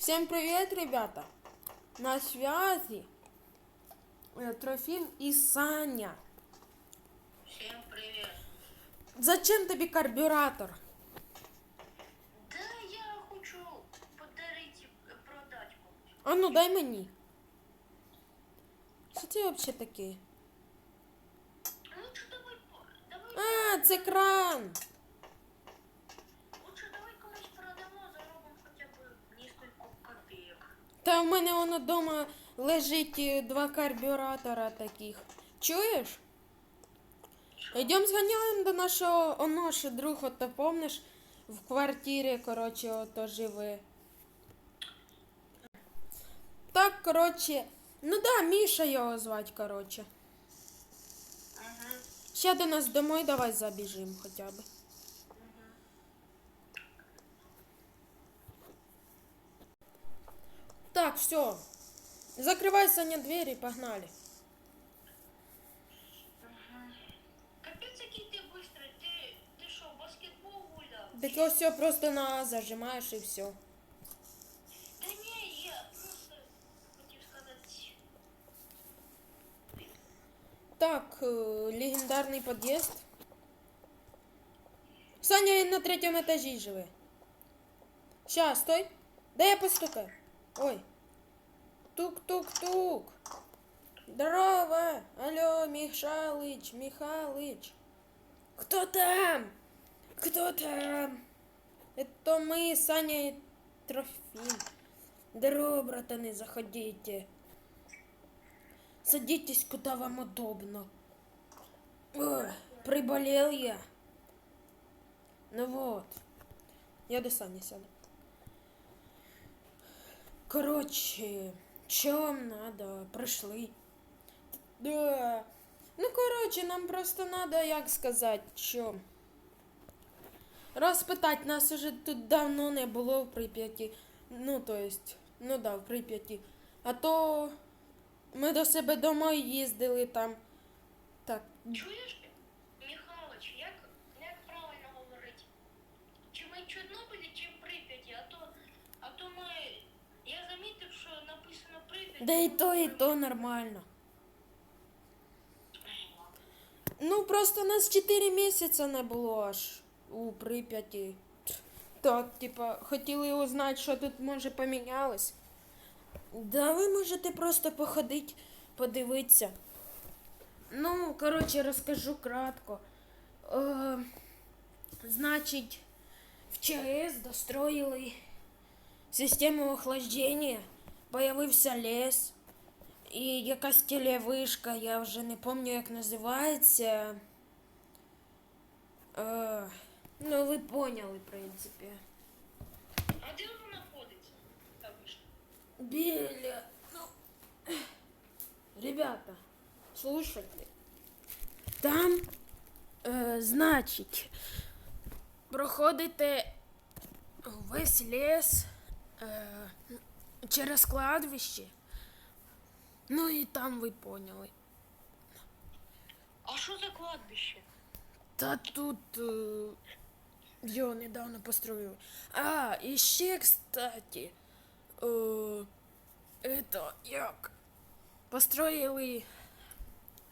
Всем привет, ребята! На связи э, Трофим и Саня. Всем привет. Зачем тобі карбюратор? Да, я хочу подарить, э, продать комусь. А ну дай мені. Що це взагалі таке? Лучше давай, давай, А, це кран. лучше давай комусь продамо, заробимо хоча б несколько копеек. Та в мене воно вдома лежить е, два карбюратора таких. Чуєш? Йдемо зганяємо до нашого оноша друг, ото помниш, в квартирі, коротше, ото живе. Так, коротше, ну да, Міша його звать, коротше. Ще до нас домой давай забіжимо хоча б. Так, все. Закривай Саня двері, погнали. Капец, який ти быстрый. Ти, ти що, баскетбол гуляв? Так його все просто на зажимаєш і все. Да не, я просто хотів сказати. Так, е, легендарний під'їзд. Саня на третьому етажі живе. Ща, стой. Дай я постукаю. Ой. Тук-тук-тук. Здорово. Алло, Михалыч, Михалыч. Кто там? Кто там? Это мы, Саня и Трофим. Здорово, братаны, заходите. Садитесь, куда вам удобно. Ой, приболел я. Ну вот. Я до Сани сяду. Короче, что вам надо? Пришли. Да. Ну, короче, нам просто надо, як сказать, що. Розпитати, нас уже тут давно не було в Прип'яті. Ну, то есть, ну да, в Прип'яті. А то ми до себе домой їздили там. Так, Чуєш, Михайлович, як, як правильно говорити? Чи ми в Чорнобилі, чи в Прип'яті? А то, а то ми... Я замітив, що написано Прип'ять. Да і то, і то нормально. Ну, просто нас 4 місяці не було аж у Прип'яті. Так, типа, хотіли узнати, що тут може помінялось. Да, ви можете просто походити, подивитися. Ну, коротше, розкажу кратко. Е, значить, в ЧАЕС достроїли систему охлаждения, появився ліс. І якась телевишка, я вже не пам'ятаю, як називається. Е, ну, ви поняли, в принципі. А де воно знаходиться? Та вишка. Біля. Ну, ребята, слушайте. Там, е, значить, проходите весь ліс е, через кладбище. Ну і там ви поняли. А що за кладбище? Та тут е, його недавно построили. А, і ще, кстати, е, это, як? Построили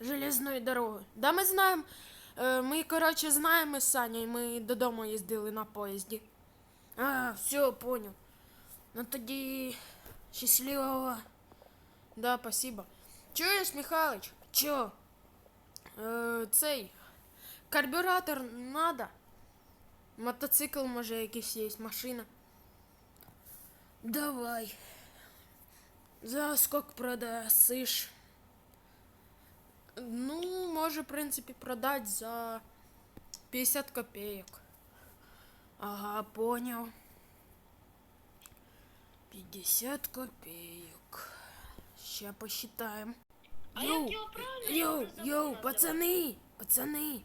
железную дорогу. Да, ми знаємо. Е, ми, коротше, знаємо з Санєю, ми додому їздили на поїзді. А, все, понял. Ну тоді щасливого. Да, спасибо. Чуєш, Михайлович? Чо? Е, цей. Карбюратор надо. Мотоцикл, може, якийсь є, машина. Давай. За сколько продасиш? Ну, може, в принципі, продать за 50 копеек. Ага, понял. 50 копеек. Сейчас посчитаем. А йоу, йоу, називати? пацаны, пацаны.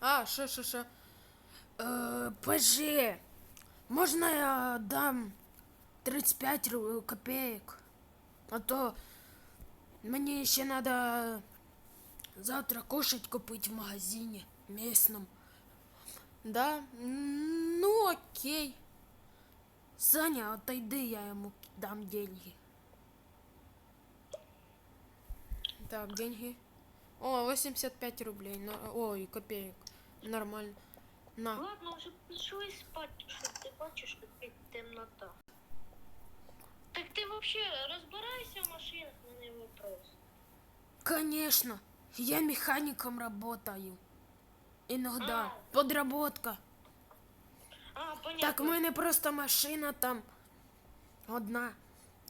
А, що, що, що? Е, ПЖ. Можна я дам 35 ру- копеек? А то мені ще надо завтра кушать купить в магазине местном. Да? Ну, окей. Саня, отойди, я ему дам деньги. Так, деньги. О, 85 рублей. На- Ой, копеек. Нормально. На. Ладно, вже пішли спати, що ти бачиш, як темнота. Так ти взагалі розбираєшся в машинах, мене вопрос. Конечно. Я механиком работаю. Иногда. А. Подработка. А, понятно. Так в мене просто машина там одна.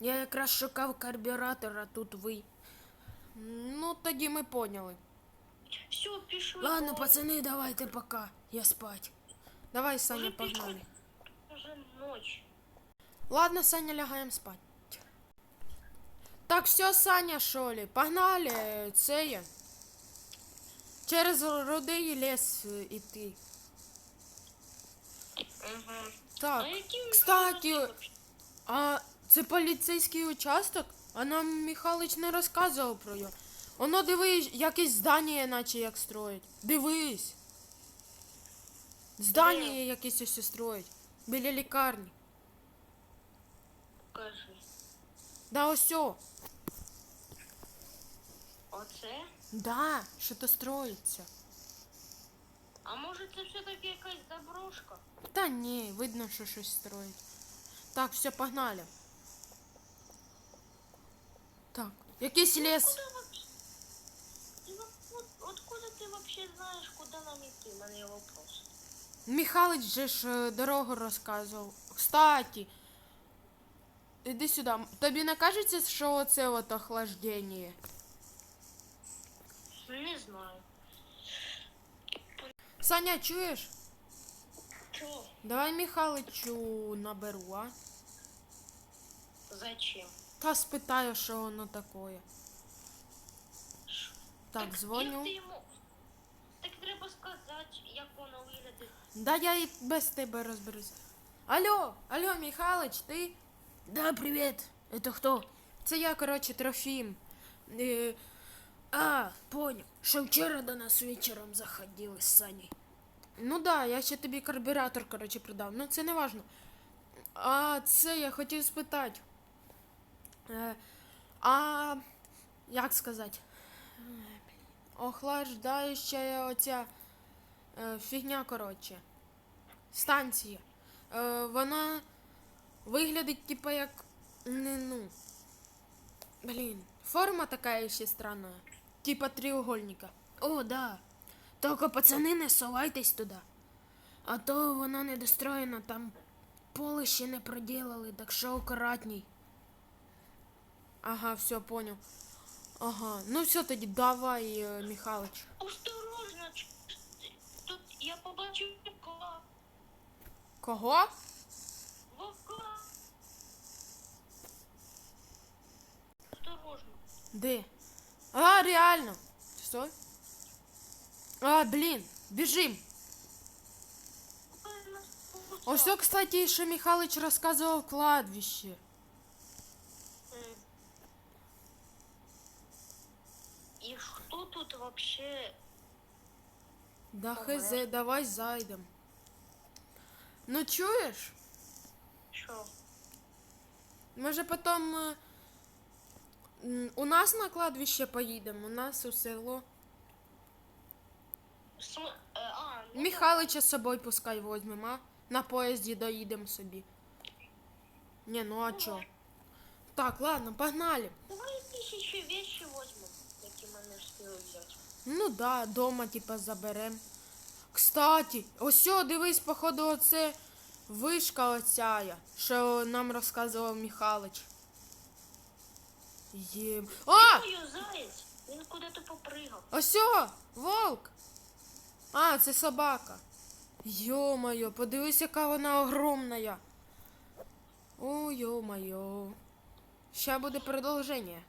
Я якраз шукав карбюратор, а тут ви. Ну, тоді ми поняли. Все, пішли. Ладно, пацани, давайте пока. Я спать. Давай, Саня, Уже погнали. Вже ніч. Ладно, Саня, лягаємо спать. Так, все, Саня, шолі, погнали, це є. Через рудий ліс е, іти. Угу. Так, кстати, а це поліцейський участок? А нам Михайлович не розказував про його. Воно дивись, якесь здання, наче як строїть. Дивись. Здання якесь ось строїть. Біля лікарні. Покажи. Да ось. о. Оце? Да, що то строїться. А може це все-таки якась заброшка? Та ні, видно, що щось строїть. Так, все, погнали. Так, якийсь ліс. Откуда ты вообще знаешь, куда нам идти? У мене є вопрос. Михайлович же ж е, дорогу розказував. Кстати, іди сюди. Тобі не кажеться, що це от охлаждення? Не знаю. Саня, чуєш? Чого? Давай Михайловичу наберу, а? Зачем? Та спитаю, що воно таке. Так, Як дзвоню. ти йому? Так треба сказати, як воно виглядає. Да я і без тебе розберусь. Алло, алло, Михайлович, ти? Да, привіт. Это хто? Це я, коротше, Трофім. Е, а, понял. Що вчора до нас вечором заходили з Саней. Ну да, я ще тобі карбюратор, коротше, продав. Ну це не важно. А це я хотів спитати. Е, а як сказати? Охлаждаюча оця е, фігня, коротше. Станція. Е, вона виглядить, типа, як. Не, ну. Блін. Форма така ще странна. Типа треугольника. О, да. Тільки пацани не совайтесь туди. А то вона недостроєна, там поле ще не проділили, так що акуратній. Ага, все, понял. Ага, ну все тоді, давай, е, Михайлович. Осторожно, тут я побачив вовка. Кого? Вовка. Осторожно. Де? А, реально. Стой. А, блін, біжим. Ой, нас получилось. Ось, о, кстати, ще Михайлович розказував кладбище. М. И что тут вообще? Да Ага. хз, давай зайдем. Ну чуєш? Что? Може потім е, м, у нас на кладбище поїдемо, у нас у село. Э, а, ну Михайлича з собою пускай возьмемо, а? На поїзді доїдемо собі. Ні, ну а чо? Так, ладно, погнали. да. Давай ще вещи возьмем, які ми не встигли взяти. Ну да, дома типа заберем. Кстати, ось о, дивись, походу, оце вишка оця, що нам розказував Михайлович. А! Ой, заяць! Він куди-то попригав. Ось о, волк! А, це собака. Йо-моє, подивись, яка вона огромна. О, йо-моє. Ще буде продовження.